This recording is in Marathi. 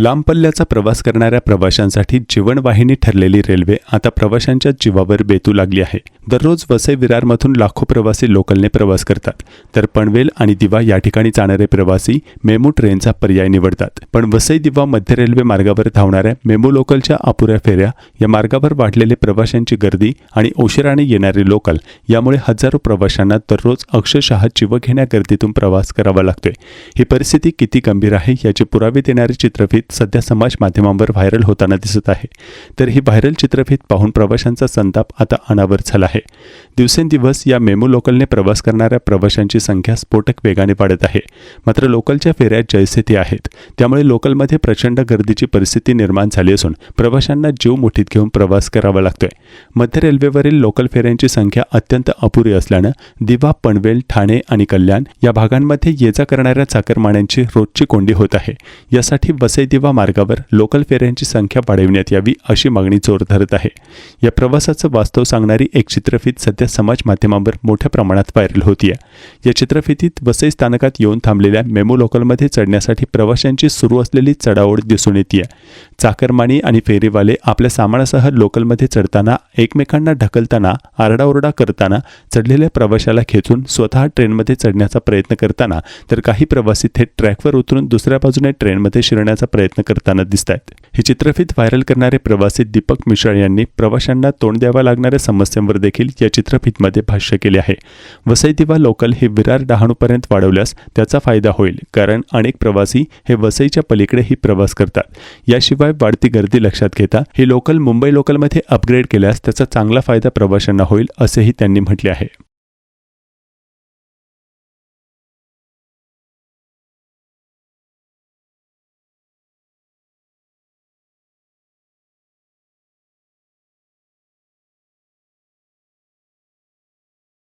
लांब पल्ल्याचा प्रवास करणाऱ्या प्रवाशांसाठी जीवनवाहिनी ठरलेली रेल्वे आता प्रवाशांच्या जीवावर बेतू लागली आहे. दररोज वसई विरारमधून लाखो प्रवासी लोकलने प्रवास करतात. तर पनवेल आणि दिवा या ठिकाणी जाणारे प्रवासी मेमू ट्रेनचा पर्याय निवडतात. पण वसई दिवा मध्य रेल्वे मार्गावर धावणाऱ्या मेमू लोकलच्या अपुऱ्या फेऱ्या या मार्गावर वाढलेले प्रवाशांची गर्दी आणि उशिराने येणारे लोकल यामुळे हजारो प्रवाशांना दररोज अक्षरशः जीव घेण्या गर्दीतून प्रवास करावा लागतोय. ही परिस्थिती किती गंभीर आहे याचे पुरावे देणारे चित्रफित सध्या समाज माध्यमांवर व्हायरल होताना दिसत आहे. तर ही व्हायरल चित्रफित पाहून प्रवाशांचा संताप आता अनावर झाला आहे. दिवसेंदिवस या मेमो लोकलने प्रवास करणाऱ्या प्रवाशांची संख्या स्फोटक वेगाने वाढत आहे. मात्र लोकलच्या फेऱ्या जैसे ते आहेत. त्यामुळे लोकलमध्ये प्रचंड गर्दीची परिस्थिती निर्माण झाली असून प्रवाशांना जीव मुठीत घेऊन प्रवास करावा लागतोय. मध्य रेल्वेवरील लोकल फेऱ्यांची संख्या अत्यंत अपुरी असल्यानं दिवा पनवेल ठाणे आणि कल्याण या भागांमध्ये ये जा करणाऱ्या चाकरमान्यांची रोजची कोंडी होत आहे. यासाठी वसई किंवा मार्गावर लोकल फेऱ्यांची संख्या वाढविण्यात यावी अशी मागणी जोर धरत आहे. या प्रवासाचं वास्तव सांगणारी एक चित्रफित सध्या समाज माध्यमांवर मोठ्या प्रमाणात व्हायरल होतीये. या चित्रफितीत वसई स्थानकात येऊन थांबलेल्या मेमो लोकलमध्ये चढण्यासाठी प्रवाशांची सुरू असलेली चढाओढ दिसून येते चाकरमानी आणि फेरीवाले आपल्या सामानासह लोकलमध्ये चढताना एकमेकांना ढकलताना आरडाओरडा करताना चढलेल्या प्रवाशाला खेचून स्वतः ट्रेनमध्ये चढण्याचा प्रयत्न करताना तर काही प्रवासी थेट ट्रॅकवर उतरून दुसऱ्या बाजूने ट्रेनमध्ये शिरण्याचा प्रयत्न करताना दिसत आहेत ही चित्रफित व्हायरल करणारे प्रवासी दीपक मिश्रा यांनी प्रवाशांना तोंड द्याव्या लागणाऱ्या समस्यांवर देखील या चित्रफितमध्ये भाष्य केले आहे. वसई दिवा लोकल हे विरार डहाणूपर्यंत वाढवल्यास त्याचा फायदा होईल कारण अनेक प्रवासी हे वसईच्या पलीकडेही प्रवास करतात. याशिवाय वाढती गर्दी लक्षात घेता ही लोकल मुंबई लोकलमध्ये अपग्रेड केल्यास त्याचा चांगला फायदा प्रवाशांना होईल असेही त्यांनी म्हटले आहे.